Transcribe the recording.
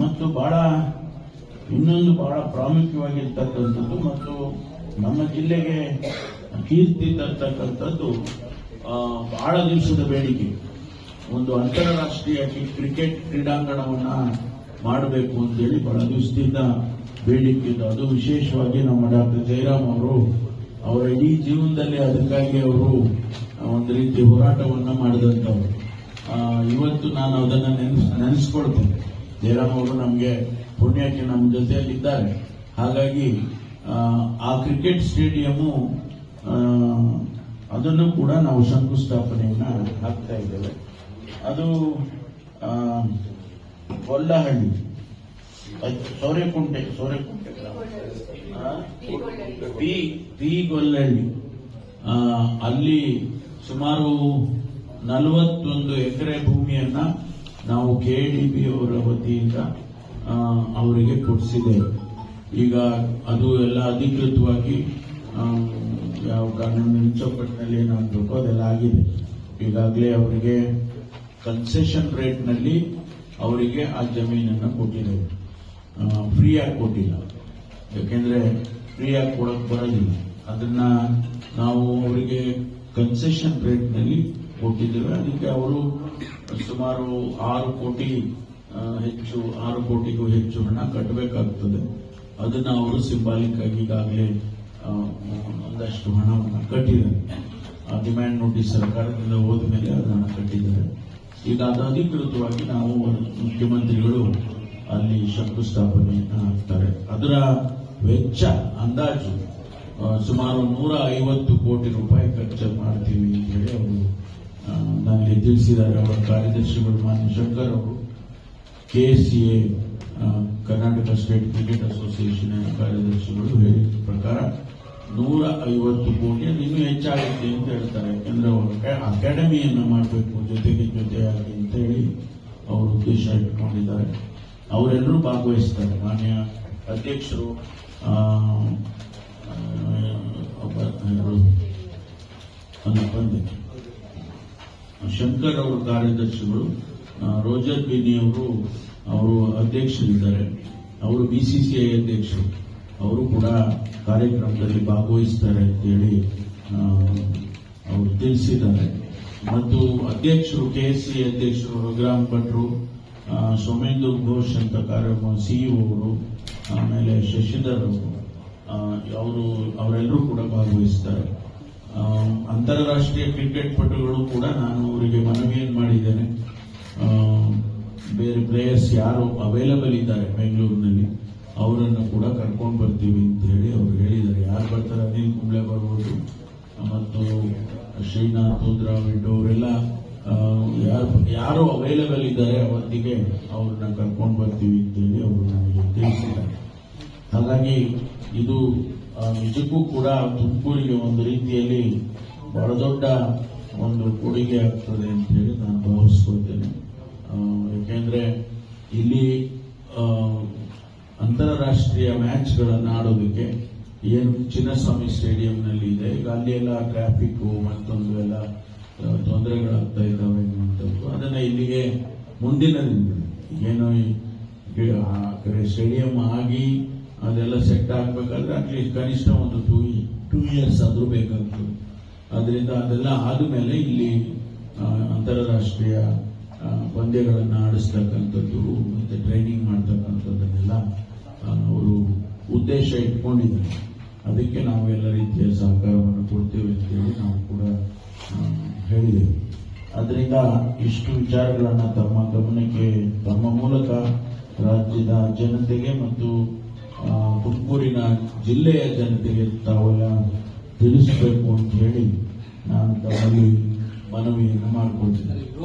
ಮತ್ತು ಬಹಳ, ಇನ್ನೊಂದು ಬಹಳ ಪ್ರಾಮುಖ್ಯವಾಗಿರ್ತಕ್ಕಂಥದ್ದು ಮತ್ತು ನಮ್ಮ ಜಿಲ್ಲೆಗೆ ಕೀರ್ತಿ ತರ್ತಕ್ಕಂಥದ್ದು ಬಹಳ ದಿವಸದ ಬೇಡಿಕೆ. ಒಂದು ಅಂತಾರಾಷ್ಟ್ರೀಯ ಕ್ರಿಕೆಟ್ ಕ್ರೀಡಾಂಗಣವನ್ನು ಮಾಡಬೇಕು ಅಂತೇಳಿ ಬಹಳ ದಿವಸದಿಂದ ಬೇಡಿಕೆ ಇದೆ ಅದು ವಿಶೇಷವಾಗಿ ನಮ್ಮ ಡಾಕ್ಟರ್ ಜಯರಾಮ್ ಅವರು, ಅವರ ಇಡೀ ಜೀವನದಲ್ಲಿ ಅದಕ್ಕಾಗಿ ಅವರು ಒಂದು ರೀತಿ ಹೋರಾಟವನ್ನ ಮಾಡಿದಂಥವ್ರು. ಇವತ್ತು ನಾನು ಅದನ್ನು ನೆನೆಸ್, ನೆನೆಸ್ಕೊಳ್ತೇನೆ. ಜಯರಾಮ್ ಅವರು ನಮಗೆ ಪುಣ್ಯಕ್ಕೆ ನಮ್ಮ ಜೊತೆಯಲ್ಲಿದ್ದಾರೆ ಹಾಗಾಗಿ ಆ, ಕ್ರಿಕೆಟ್ ಸ್ಟೇಡಿಯಂ ಅದನ್ನು ಕೂಡ ನಾವು ಶಂಕುಸ್ಥಾಪನೆಯನ್ನು ಹಾಕ್ತಾ ಇದ್ದೇವೆ ಅದು ಕೊಲ್ಲಹಳ್ಳಿ ಸೋರೆಕುಂಟೆ ಸೌರೆಕುಂಟೆ? ಪಿ ಪಿ ಗೊಲ್ಲಹಳ್ಳಿ ಅಲ್ಲಿ ಸುಮಾರು ನಲವತ್ತೊಂದು ಎಕರೆ ಭೂಮಿಯನ್ನ ನಾವು ಕೆ ಡಿ ಬಿ ಅವರ ವತಿಯಿಂದ ಅವರಿಗೆ ಕೊಡಿಸಿದ್ದೇವೆ. ಈಗ ಅದು ಎಲ್ಲ ಅಧಿಕೃತವಾಗಿ ಯಾವ ಕಾನೂನಿನ ಚೌಕಟ್ಟಿನಲ್ಲಿ ಏನಾಗಬೇಕು ಅದೆಲ್ಲ ಆಗಿದೆ. ಈಗಾಗಲೇ ಅವರಿಗೆ ಕನ್ಸೆಷನ್ ರೇಟ್ನಲ್ಲಿ ಅವರಿಗೆ ಆ ಜಮೀನನ್ನು ಕೊಟ್ಟಿದ್ದೇವೆ. ಫ್ರೀಯಾಗಿ ಕೊಟ್ಟಿಲ್ಲ. ಯಾಕೆಂದರೆ ಫ್ರೀಯಾಗಿ ಕೊಡೋಕೆ ಬರೋದಿಲ್ಲ. ಅದನ್ನ ನಾವು ಅವರಿಗೆ ಕನ್ಸೆಷನ್ ರೇಟ್ನಲ್ಲಿ ಕೊಟ್ಟಿದ್ದೇವೆ. ಅದಕ್ಕೆ ಅವರು ಸುಮಾರು ಆರು ಕೋಟಿ ಹೆಚ್ಚು, ಆರು ಕೋಟಿಗೂ ಹೆಚ್ಚು ಹಣ ಕಟ್ಟಬೇಕಾಗ್ತದೆ ಅದನ್ನ ಅವರು ಸಿಂಬಾಲಿಕ್ ಆಗಿ ಈಗಾಗಲೇ ಒಂದಷ್ಟು ಹಣವನ್ನು ಕಟ್ಟಿದ್ದಾರೆ. ಆ ಡಿಮ್ಯಾಂಡ್ ನೋಟಿಸ್ ಸರ್ಕಾರದಿಂದ ಹೋದ ಮೇಲೆ ಅದನ್ನು ಕಟ್ಟಿದ್ದಾರೆ. ಈಗ ಅದು ಅಧಿಕೃತವಾಗಿ ನಾವು ಮುಖ್ಯಮಂತ್ರಿಗಳು ಅಲ್ಲಿ ಶಂಕುಸ್ಥಾಪನೆ ಹಾಕ್ತಾರೆ ಅದರ ವೆಚ್ಚ, ಅಂದಾಜು ಸುಮಾರು ನೂರ ಐವತ್ತು ಕೋಟಿ ರೂಪಾಯಿ ಖರ್ಚು ಮಾಡ್ತೀವಿ ಅಂತ ಹೇಳಿ ಅವರು ನನಗೆ ತಿಳಿಸಿದಾಗ ಅವರ ಕಾರ್ಯದರ್ಶಿಗಳು ಮಾನ್ಯ ಶಂಕರ್ ಅವರು ಎ ಕರ್ನಾಟಕ ಸ್ಟೇಟ್ ಕ್ರಿಕೆಟ್ ಅಸೋಸಿಯೇಷನ್ ಕಾರ್ಯದರ್ಶಿಗಳು ಹೇಳಿದ ಪ್ರಕಾರ ನೂರ ಐವತ್ತು ಕೋಟಿ ಇನ್ನೂ ಹೆಚ್ಚಾಗುತ್ತೆ ಅಂತ ಹೇಳ್ತಾರೆ. ಯಾಕಂದ್ರೆ ಅವರು ಅಕಾಡೆಮಿಯನ್ನು ಮಾಡಬೇಕು, ಜೊತೆಗೆ ಜೊತೆಯಾಗಿ ಅಂತ ಹೇಳಿ ಅವರು ಉದ್ದೇಶ ಇಟ್ಕೊಂಡಿದ್ದಾರೆ. ಅವರೆಲ್ಲರೂ ಭಾಗವಹಿಸ್ತಾರೆ. ಮಾನ್ಯ ಅಧ್ಯಕ್ಷರು ಅಂದ್ರೆ ಶಂಕರ್ ಅವರು ಕಾರ್ಯದರ್ಶಿಗಳು ರೋಜರ್ ಬಿನಿ ಅವರು ಅವರು ಅಧ್ಯಕ್ಷರಿದ್ದಾರೆ. ಅವರು ಬಿಸಿಸಿಐ ಅಧ್ಯಕ್ಷರು. ಅವರು ಕೂಡ ಕಾರ್ಯಕ್ರಮದಲ್ಲಿ ಭಾಗವಹಿಸ್ತಾರೆ ಅಂತೇಳಿ ಅವರು ತಿಳಿಸಿದ್ದಾರೆ. ಮತ್ತು ಅಧ್ಯಕ್ಷರು ಕೆಎಸ್ಸಿ ಅಧ್ಯಕ್ಷರು ರಘುರಾಮ್ ಭಟ್ರು ಸೋಮೇಂದ್ರ ಘೋಷ್ ಅಂತ ಕಾರ್ಯಕ್ರಮ ಸಿಇಒ ಅವರು, ಆಮೇಲೆ ಶಶಿಧರ್ ಅವರು ಅವರು, ಅವರೆಲ್ಲರೂ ಕೂಡ ಭಾಗವಹಿಸ್ತಾರೆ. ಅಂತಾರಾಷ್ಟ್ರೀಯ ಕ್ರಿಕೆಟ್ ಪಟುಗಳು ಕೂಡ ನಾನು ಅವರಿಗೆ ಮನವಿಯನ್ನು ಮಾಡಿದ್ದೇನೆ. ಬೇರೆ ಪ್ಲೇಯರ್ಸ್ ಯಾರು ಅವೈಲಬಲ್ ಇದ್ದಾರೆ ಬೆಂಗಳೂರಿನಲ್ಲಿ, ಅವರನ್ನು ಕೂಡ ಕರ್ಕೊಂಡು ಬರ್ತೀವಿ ಅಂತ ಹೇಳಿ ಅವರು ಹೇಳಿದ್ದಾರೆ. ಯಾರು ಬರ್ತಾರೆ? ಅನಿಲ್ ಕುಂಬ್ಳೆ ಬರ್ಬೋದು, ಮತ್ತು ಶ್ರೀನಾಥ್ ದ್ರಾವಿಡ್ ಅವರೆಲ್ಲ ಯಾರು ಯಾರು ಅವೈಲಬಲ್ ಇದ್ದಾರೆ ಅವತ್ತಿಗೆ, ಅವ್ರನ್ನ ಕರ್ಕೊಂಡು ಬರ್ತೀವಿ ಅಂತ ಹೇಳಿ ಅವರು ನಮಗೆ ತಿಳಿಸಿದ್ದಾರೆ. ಹಾಗಾಗಿ ಇದು ನಿಜಕ್ಕೂ ಕೂಡ ತುಮಕೂರಿಗೆ ಒಂದು ರೀತಿಯಲ್ಲಿ ಬಹಳ ದೊಡ್ಡ ಒಂದು ಕೊಡುಗೆ ಆಗ್ತದೆ ಅಂತ ಹೇಳಿ ನಾನು ಭಾವಿಸ್ಕೊಳ್ತೇನೆ. ಯಾಕೆಂದ್ರೆ ಇಲ್ಲಿ ಅಂತಾರಾಷ್ಟ್ರೀಯ ಮ್ಯಾಚ್ಗಳನ್ನು ಆಡೋದಕ್ಕೆ ಏನು ಚಿನ್ನಸ್ವಾಮಿ ಸ್ಟೇಡಿಯಂನಲ್ಲಿ ಇದೆ. ಈಗ ಅಲ್ಲಿ ಎಲ್ಲ ಟ್ರಾಫಿಕ್ ಮತ್ತೊಂದು ಎಲ್ಲ ತೊಂದರೆಗಳಾಗ್ತಾ ಇದ್ದಾವೆ ಅನ್ನುವಂಥದ್ದು ಅದನ್ನ ಇಲ್ಲಿಗೆ ಮುಂದಿನ ದಿನಗಳಲ್ಲಿ ಏನು ಸ್ಟೇಡಿಯಂ ಆಗಿ ಅದೆಲ್ಲ ಸೆಟ್ ಆಗಬೇಕಾದ್ರೆ ಅಟ್ಲೀಸ್ಟ್ ಕನಿಷ್ಠ ಒಂದು ಟೂ ಟೂ ಇಯರ್ಸ್ ಆದರೂ ಬೇಕಾಗ್ತದೆ ಅದರಿಂದ ಅದೆಲ್ಲ ಆದಮೇಲೆ ಇಲ್ಲಿ ಅಂತಾರಾಷ್ಟ್ರೀಯ ಪಂದ್ಯಗಳನ್ನು ಆಡಿಸ್ತಕ್ಕಂಥದ್ದು ಮತ್ತೆ ಟ್ರೈನಿಂಗ್ ಮಾಡ್ತಕ್ಕಂಥದ್ದನ್ನೆಲ್ಲ ಅವರು ಉದ್ದೇಶ ಇಟ್ಕೊಂಡಿದ್ದಾರೆ. ಅದಕ್ಕೆ ನಾವು ಎಲ್ಲ ರೀತಿಯ ಸಹಕಾರವನ್ನು ಕೊಡ್ತೇವೆ ಅಂತೇಳಿ ನಾವು ಕೂಡ ಹೇಳಿದ್ದೇವೆ. ಅದರಿಂದ ಇಷ್ಟು ವಿಚಾರಗಳನ್ನು ತಮ್ಮ ಗಮನಕ್ಕೆ, ತಮ್ಮ ಮೂಲಕ ರಾಜ್ಯದ ಜನತೆಗೆ ಮತ್ತು ತುಮಕೂರಿನ ಜಿಲ್ಲೆಯ ಜನತೆಗೆ ತಾವೆಲ್ಲ ತಿಳಿಸಬೇಕು ಅಂತ ಹೇಳಿ ನಾನು ತಮ್ಮಲ್ಲಿ ಮನವಿಯನ್ನು ಮಾಡಿಕೊಳ್ತೀನಿ.